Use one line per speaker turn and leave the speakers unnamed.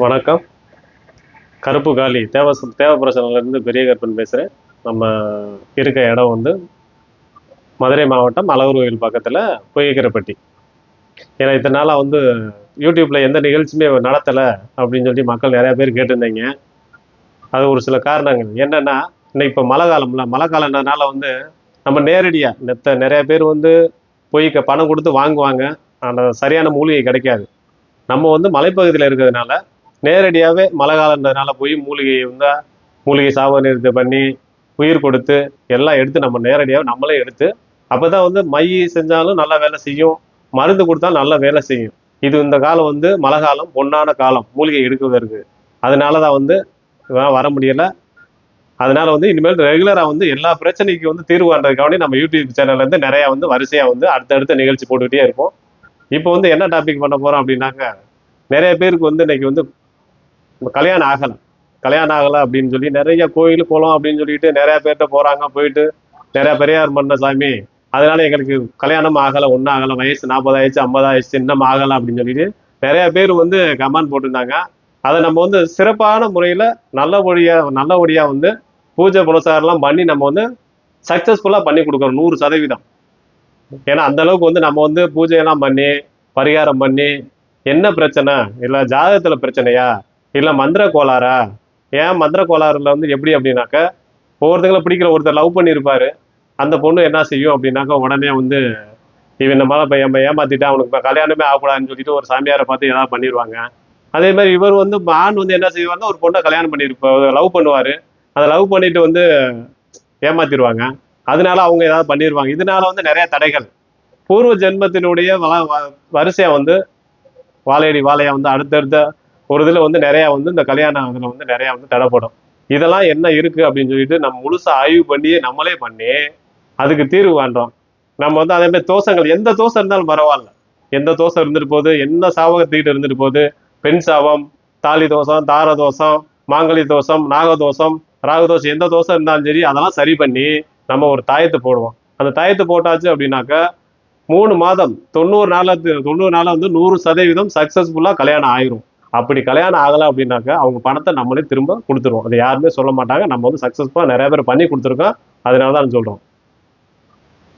வணக்கம். கருப்பு காளி தேவ தேவப்பிரசனிலேருந்து பெரிய கருப்பன் பேசுகிறேன் நம்ம இருக்க இடம் வந்து மதுரை மாவட்டம் அழகர் கோயில் பக்கத்தில் பொய்யக்கரைப்பட்டி. ஏன்னா இத்தனை நாளாக வந்து யூடியூப்பில் எந்த நிகழ்ச்சியுமே நடத்தலை அப்படின்னு சொல்லி மக்கள் நிறையா பேர் கேட்டிருந்தீங்க. அது ஒரு சில காரணங்கள். என்னென்னா இன்னைக்கு இப்போ மழை காலம்ல மழை காலம்னால வந்து நம்ம நேரடியாக நெத்த நிறையா பேர் வந்து பொய்க்க பணம் கொடுத்து வாங்குவாங்க. ஆனால் சரியான மூலிகை கிடைக்காது. நம்ம வந்து மலைப்பகுதியில் இருக்கிறதுனால நேரடியாகவே மழை காலன்றதுனால போய் மூலிகையை வந்து மூலிகை சாபநிறுத்த பண்ணி உயிர் கொடுத்து எல்லாம் எடுத்து நம்ம நேரடியாக நம்மளே எடுத்து அப்போ தான் வந்து மை செஞ்சாலும் நல்லா வேலை செய்யும் மருந்து கொடுத்தாலும் நல்லா வேலை செய்யும். இது இந்த காலம் வந்து மழை காலம் பொன்னான காலம் மூலிகை எடுக்குவதற்கு. அதனால தான் வந்து வர முடியலை. அதனால வந்து இனிமேல் ரெகுலராக வந்து எல்லா பிரச்சனைக்கு வந்து தீர்வு காண்றதுக்காண்டி நம்ம யூடியூப் சேனல்லேருந்து நிறையா வந்து வரிசையாக வந்து அடுத்தடுத்த நிகழ்ச்சி போட்டுக்கிட்டே இருப்போம். இப்போ வந்து என்ன டாபிக் பண்ண போகிறோம் அப்படின்னாக்க நிறைய பேருக்கு வந்து இன்னைக்கு வந்து கல்யாணம் ஆகலை. கல்யாணம் ஆகலை அப்படின்னு சொல்லி நிறைய கோயில் குளம் அப்படின்னு சொல்லிட்டு நிறைய பேர்கிட்ட போறாங்க. போயிட்டு நிறைய பெரியார் பண்ண சாமி அதனால எங்களுக்கு கல்யாணம் ஆகலை ஒன்றும் ஆகலை. வயசு நாற்பதாயிடுச்சு ஐம்பதாயிடுச்சு இன்னும் ஆகலை அப்படின்னு சொல்லிட்டு நிறைய பேர் வந்து கமெண்ட் போட்டிருந்தாங்க. அதை நம்ம வந்து சிறப்பான முறையில் நல்லபடியா நல்லபடியா வந்து பூஜை புலசாரெல்லாம் பண்ணி நம்ம வந்து சக்ஸஸ்ஃபுல்லாக பண்ணி கொடுக்குறோம் நூறு சதவீதம். ஏன்னா அந்த அளவுக்கு வந்து நம்ம வந்து பூஜையெல்லாம் பண்ணி பரிகாரம் பண்ணி என்ன பிரச்சனை? இல்லை ஜாதகத்தில் பிரச்சனையா? இல்லை மந்திர கோளாறா? ஏன் மந்திர கோளாறுல வந்து எப்படி அப்படின்னாக்க ஒவ்வொருத்தங்களை பிடிக்கிற ஒருத்தர் லவ் பண்ணியிருப்பாரு அந்த பொண்ணு என்ன செய்யும் அப்படின்னாக்கா உடனே வந்து இவன் இந்த மாதிரி பையன் ஏமாத்திட்டா அவனுக்கு கல்யாணமே ஆகக்கூடாதுன்னு சொல்லிட்டு ஒரு சாமியாரை பார்த்து ஏதாவது பண்ணிடுவாங்க அதே மாதிரி இவர் வந்து ஆண் வந்து என்ன செய்வாருன்னா ஒரு பொண்ணை கல்யாணம் பண்ணியிருப்பார் லவ் பண்ணுவார். அதை லவ் பண்ணிட்டு வந்து ஏமாத்திடுவாங்க அதனால அவங்க ஏதாவது பண்ணிடுவாங்க இதனால வந்து நிறைய தடைகள். பூர்வ ஜென்மத்தினுடைய வ- வந்து வாழையடி வாழையா வந்து அடுத்தடுத்த ஒரு இதுல வந்து நிறைய வந்து இந்த கல்யாணம் இதுல வந்து நிறைய வந்து தடைப்படும். இதெல்லாம் என்ன இருக்கு அப்படின்னு சொல்லிட்டு நம்ம முழுசா ஆய்வு பண்ணி நம்மளே பண்ணி அதுக்கு தீர்வு காண்றோம். நம்ம வந்து அதே மாதிரி தோசங்கள் எந்த தோசை இருந்தாலும் பரவாயில்ல. எந்த தோசை இருந்துட்டு போகுது என்ன சாவகத்துக்கிட்ட இருந்துட்டு போகுது பெண் சாபம் தாலி தோசம் தார தோஷம் மாங்கலி தோசம் நாகதோஷம் ராகதோஷம் எந்த தோசை இருந்தாலும் சரி அதெல்லாம் சரி பண்ணி நம்ம ஒரு தாயத்தை போடுவோம். அந்த தாயத்தை போட்டாச்சு அப்படின்னாக்க மூணு மாதம் தொண்ணூறு நாள தொண்ணூறு நாளில் வந்து நூறு சதவீதம் சக்சஸ்ஃபுல்லாக கல்யாணம் ஆயிரும். அப்படி கல்யாணம் ஆகலை அப்படின்னாக்கா அவங்க பணத்தை நம்மளே திரும்ப கொடுத்துருவோம். அது யாருமே சொல்ல மாட்டாங்க. நம்ம வந்து சக்ஸஸ்ஃபுல்லாக நிறைய பேர் பண்ணி கொடுத்துருக்கோம். அதனால தான் சொல்கிறோம்